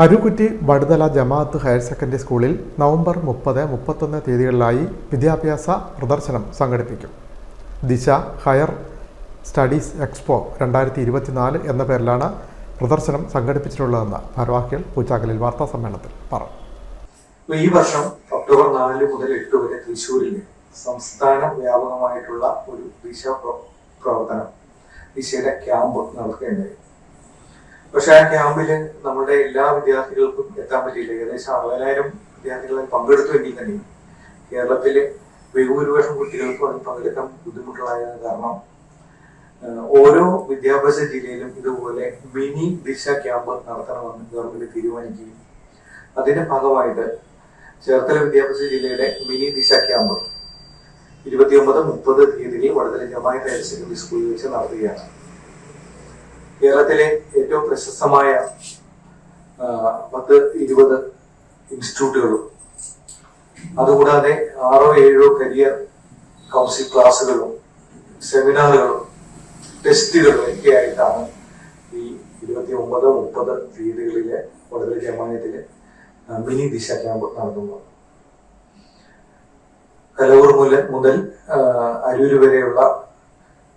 Arookutty Vaduthala Jamaath higher secondary സ്കൂളിൽ November മുപ്പത് മുപ്പത്തൊന്ന് തീയതികളിലായി വിദ്യാഭ്യാസ പ്രദർശനം സംഘടിപ്പിക്കും. ദിശ ഹയർ സ്റ്റഡീസ് എക്സ്പോ രണ്ടായിരത്തി ഇരുപത്തിനാല് എന്ന പേരിലാണ് പ്രദർശനം സംഘടിപ്പിച്ചിട്ടുള്ളതെന്ന് ഭാരവാഹികൾ പൂച്ചാക്കലിൽ വാർത്താ സമ്മേളനത്തിൽ പറഞ്ഞു. ഈ വർഷം ഒക്ടോബർ നാല് മുതൽ എട്ട് വരെ തൃശ്ശൂരിൽ സംസ്ഥാന വ്യാപകമായിട്ടുള്ള ഒരു ദിശ പ്ര- പ്രവർത്തനം ദിശയുടെ ക്യാമ്പ് നടക്കുകയുണ്ടായി പക്ഷെ ആ ക്യാമ്പിൽ നമ്മുടെ എല്ലാ വിദ്യാർത്ഥികൾക്കും എത്താൻ പറ്റിയില്ല. ഏകദേശം അറുപതിനായിരം വിദ്യാർത്ഥികളെ പങ്കെടുത്തുവെങ്കിൽ തന്നെ കേരളത്തിലെ ബഹുഭൂരിപക്ഷം കുട്ടികൾക്കും അതിൽ പങ്കെടുക്കാൻ ബുദ്ധിമുട്ടുള്ളതായ കാരണം ഓരോ വിദ്യാഭ്യാസ ജില്ലയിലും ഇതുപോലെ മിനി ദിശ ക്യാമ്പ് നടത്തണമെന്ന് ഗവൺമെന്റ് തീരുമാനിക്കുകയും അതിന്റെ ഭാഗമായിട്ട് ചേർത്തല വിദ്യാഭ്യാസ ജില്ലയുടെ മിനി ദിശ ക്യാമ്പ് ഇരുപത്തിയൊമ്പത് മുപ്പത് തീയതികളിൽ വടതല ജമാഅത്ത് ഹയർ സെക്കൻഡറി സ്കൂളിൽ വെച്ച് നടത്തുകയാണ്. കേരളത്തിലെ ഏറ്റവും പ്രശസ്തമായ പത്ത് ഇരുപത് ഇൻസ്റ്റിറ്റ്യൂട്ടുകളും. അതുകൂടാതെ ആറോ ഏഴോ കരിയർ കൗൺസിൽ ക്ലാസ്സുകളും സെമിനാറുകളും ടെസ്റ്റുകളും ഒക്കെ ആയിട്ടാണ് ഈ ഇരുപത്തി ഒമ്പത് മുപ്പത് തീയതികളിലെ വടകര ജമായത്തിലെ മിനി ദിശ ക്യാമ്പ് നടത്തുന്നത്. കലവൂർ മുതൽ മുതൽ ആ, അരൂര് വരെയുള്ള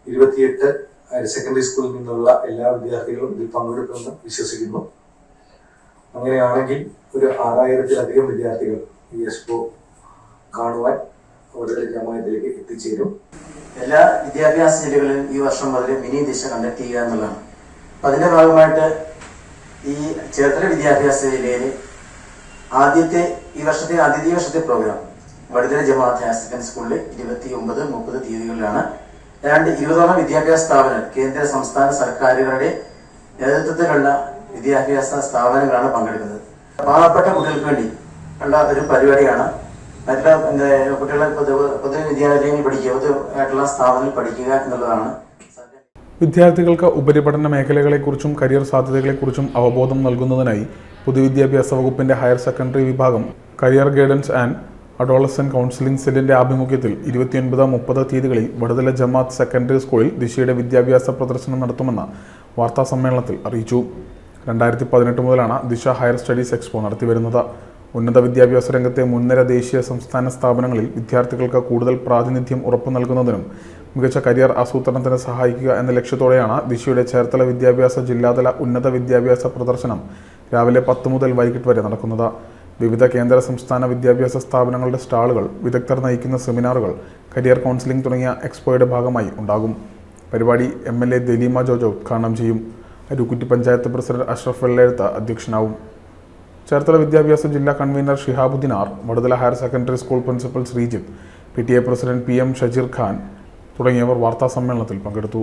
ഇരുപത്തിയെട്ട് ഹയർ സെക്കൻഡറി സ്കൂളിൽ നിന്നുള്ള എല്ലാ വിദ്യാർത്ഥികളും ഇതിൽ പങ്കെടുക്കുമെന്ന് വിശ്വസിക്കുന്നു. അങ്ങനെയാണെങ്കിൽ ഒരു ആറായിരത്തിലധികം വിദ്യാർത്ഥികൾ ഈ എക്സ്പോ കാണുവാൻ അവരുടെ ജമായത്തിലേക്ക് എത്തിച്ചേരും. എല്ലാ വിദ്യാഭ്യാസ ജില്ലകളിലും ഈ വർഷം മുതൽ മിനി ദിശ ചെയ്യുക എന്നുള്ളതാണ്. അപ്പൊ അതിന്റെ ഭാഗമായിട്ട് ഈ ചേർത്തല വിദ്യാഭ്യാസ ജില്ലയിൽ ആദ്യത്തെ ഈ വർഷത്തെ ആദ്യത്തെ വർഷത്തെ program Vaduthala Jamaath higher secondary സ്കൂളിൽ ഇരുപത്തി ഒമ്പത് മുപ്പത് തീയതികളിലാണ് ഏതാണ്ട് ഇരുപതോളം വിദ്യാഭ്യാസ സ്ഥാപനങ്ങൾ കേന്ദ്ര സംസ്ഥാന സർക്കാരുകളുടെ നേതൃത്വത്തിലുള്ള വിദ്യാഭ്യാസ സ്ഥാപനങ്ങളാണ് പങ്കെടുക്കുന്നത്. പാവപ്പെട്ട കുട്ടികൾക്ക് വേണ്ടി ഉള്ള ഒരു പരിപാടിയാണ്. മറ്റുള്ള കുട്ടികളെ പൊതു പൊതു വിദ്യാലയങ്ങളിൽ പഠിക്കുക പൊതു ആയിട്ടുള്ള പഠിക്കുക എന്നുള്ളതാണ്. വിദ്യാർത്ഥികൾക്ക് ഉപരിപഠന മേഖലകളെക്കുറിച്ചും കരിയർ സാധ്യതകളെക്കുറിച്ചും അവബോധം നൽകുന്നതിനായി പൊതുവിദ്യാഭ്യാസ വകുപ്പിന്റെ ഹയർ സെക്കൻഡറി വിഭാഗം career guidance and adolescent counselling സെല്ലിന്റെ ആഭിമുഖ്യത്തിൽ ഇരുപത്തിയൊൻപത് മുപ്പത് തീയതികളിൽ വടതല ജമാത്ത് സെക്കൻഡറി സ്കൂളിൽ ദിശയുടെ വിദ്യാഭ്യാസ പ്രദർശനം നടത്തുമെന്ന് വാർത്താ സമ്മേളനത്തിൽ അറിയിച്ചു. രണ്ടായിരത്തി പതിനെട്ട് മുതലാണ് ദിശ ഹയർ സ്റ്റഡീസ് എക്സ്പോ നടത്തിവരുന്നത്. ഉന്നത വിദ്യാഭ്യാസ രംഗത്തെ മുൻനിര ദേശീയ സംസ്ഥാന സ്ഥാപനങ്ങളിൽ വിദ്യാർത്ഥികൾക്ക് കൂടുതൽ പ്രാതിനിധ്യം ഉറപ്പു നൽകുന്നതിനും മികച്ച കരിയർ ആസൂത്രണത്തിന് സഹായിക്കുക എന്ന ലക്ഷ്യത്തോടെയാണ് ദിശയുടെ ചേർത്തല വിദ്യാഭ്യാസ ജില്ലാതല ഉന്നത വിദ്യാഭ്യാസ പ്രദർശനം രാവിലെ പത്ത് മുതൽ വൈകിട്ട് വരെ നടക്കുന്നത്. വിവിധ കേന്ദ്ര സംസ്ഥാന വിദ്യാഭ്യാസ സ്ഥാപനങ്ങളുടെ സ്റ്റാളുകൾ വിദഗ്ധർ നയിക്കുന്ന സെമിനാറുകൾ കരിയർ കൗൺസിലിംഗ് തുടങ്ങിയ എക്സ്പോയുടെ ഭാഗമായി ഉണ്ടാകും. പരിപാടി M L A Dalima Jojo ഉദ്ഘാടനം ചെയ്യും. അരുക്കുറ്റി പഞ്ചായത്ത് പ്രസിഡന്റ് അഷ്റഫ് വെള്ളെഴുത്ത് അധ്യക്ഷനാവും. ചേർത്തല വിദ്യാഭ്യാസ ജില്ലാ convener Shihabuddeen R Vaduthala higher secondary school principal Sreejith P T A president P M Shajeer Khan തുടങ്ങിയവർ വാർത്താ സമ്മേളനത്തിൽ പങ്കെടുത്തു.